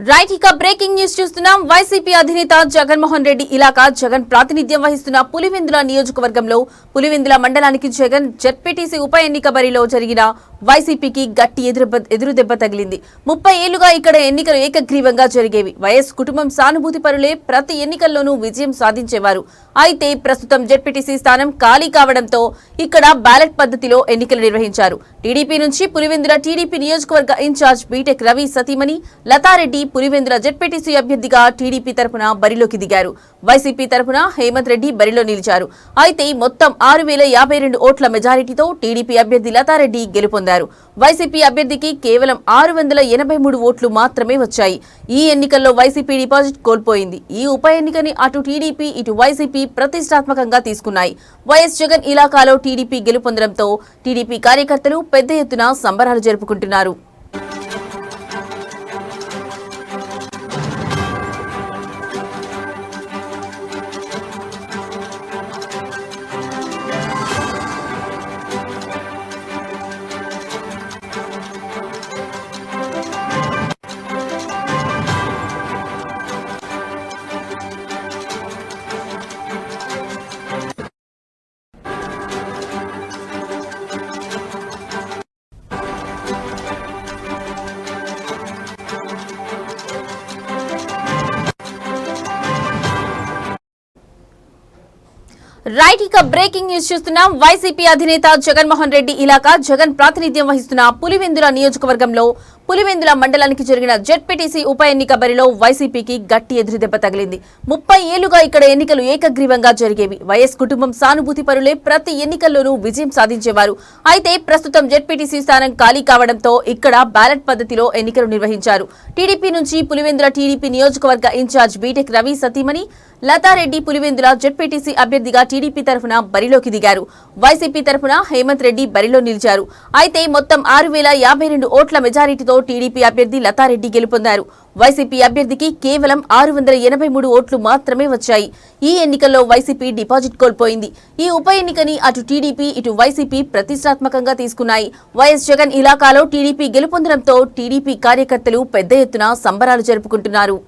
Right ఇక breaking news చూస్తున్నాం. YCP అధినేత జగన్మోహన్ రెడ్డి ఇలాకా జగన్ ప్రాతినిధ్యం వహిస్తున్న పులివెందుల నియోజకవర్గంలో పులివెందుల మండలానికి జగన్ జడ్పీటీసీ ఉప ఎన్నిక బరిలో జరిగిన వైసీపీకి గట్టి ఎదురు దెబ్బ తగిలింది. ముప్పై ఏళ్ళుగా ఇక్కడ ఎన్నికలు ఏకగ్రీవంగా జరిగేవి. వైఎస్ కుటుంబం సానుభూతి పరులే ప్రతి ఎన్నికల్లోనూ విజయం సాధించేవారు. అయితే ప్రస్తుతం జడ్పీటీసీ స్థానం ఖాళీ కావడంతో ఇక్కడ బ్యాలెట్ పద్ధతిలో ఎన్నికలు నిర్వహించారు. టీడీపీ నుంచి పులివెందుల టీడీపీ నియోజకవర్గ in charge B Tech Ravi సతీమణి లతారెడ్డి పులివెందుల జడ్పీటీసీ అభ్యర్థిగా టీడీపీ తరఫున బరిలోకి దిగారు. వైసీపీ తరఫున హేమంత్ రెడ్డి బరిలో నిలిచారు. అయితే మొత్తం ఆరు వేల యాభై రెండు ఓట్ల మెజారిటీతో టీడీపీ అభ్యర్థి లతారెడ్డి గెలుపొందారు. వైసీపీ అభ్యర్థికి కేవలం ఆరు వందల ఎనభై మూడు ఓట్లు మాత్రమే వచ్చాయి. ఈ ఎన్నికల్లో వైసీపీ డిపాజిట్ కోల్పోయింది. ఈ ఉప ఎన్నికని అటు టీడీపీ ఇటు వైసీపీ ప్రతిష్టాత్మకంగా తీసుకున్నాయి. వైఎస్ జగన్ ఇలాకాలో టీడీపీ గెలుపొందడంతో టీడీపీ కార్యకర్తలు పెద్ద ఎత్తున సంబరాలు జరుపుకుంటున్నారు. రైట్ ఇక బ్రేకింగ్ న్యూస్ చూస్తున్నాం. వైసీపీ అధినేత జగన్మోహన్ రెడ్డి ఇలాకా జగన్ ప్రాతినిధ్యం వహిస్తున్న పులివెందుల నియోజకవర్గంలో పులివెందుల మండలానికి జరిగిన జెడ్పీటీసీ ఉప ఎన్నిక బరిలో వైసీపీకి గట్టి ఎదురుదెబ్బ తగిలింది. ముప్పై ఏళ్ళుగా ఇక్కడ ఎన్నికలు ఏకగ్రీవంగా జరిగేవి. వైఎస్ కుటుంబం సానుభూతి పరులే ప్రతి ఎన్నికల్లోనూ విజయం సాధించేవారు. అయితే ప్రస్తుతం జెడ్పీటీసీ స్థానం ఖాళీ కావడంతో ఇక్కడ బ్యాలెట్ పద్ధతిలో ఎన్నికలు నిర్వహించారు. టీడీపీ నుంచి పులివెందుల టీడీపీ నియోజకవర్గ in charge B Tech Ravi సతీమణి లతారెడ్డి పులివెందుల జెడ్పీటీసీ అభ్యర్థిగా టీడీపీ తరఫున బరిలోకి దిగారు. వైసీపీ తరఫున హేమంత్ రెడ్డి బరిలో నిలిచారు. అయితే మొత్తం ఆరు వేల యాభై రెండు ఓట్ల మెజారిటీతో టీడీపీ అభ్యర్థి లతారెడ్డి గెలుపొందారు. వైసీపీ అభ్యర్థికి కేవలం ఆరు వందల ఎనభై మూడు ఓట్లు మాత్రమే వచ్చాయి. ఈ ఎన్నికల్లో వైసీపీ డిపాజిట్ కోల్పోయింది. ఈ ఉప ఎన్నికని అటు టీడీపీ ఇటు వైసీపీ ప్రతిష్టాత్మకంగా తీసుకున్నాయి. వైఎస్ జగన్ ఇలాకాలో టీడీపీ గెలుపొందడంతో టీడీపీ కార్యకర్తలు పెద్ద ఎత్తున సంబరాలు జరుపుకుంటున్నారు.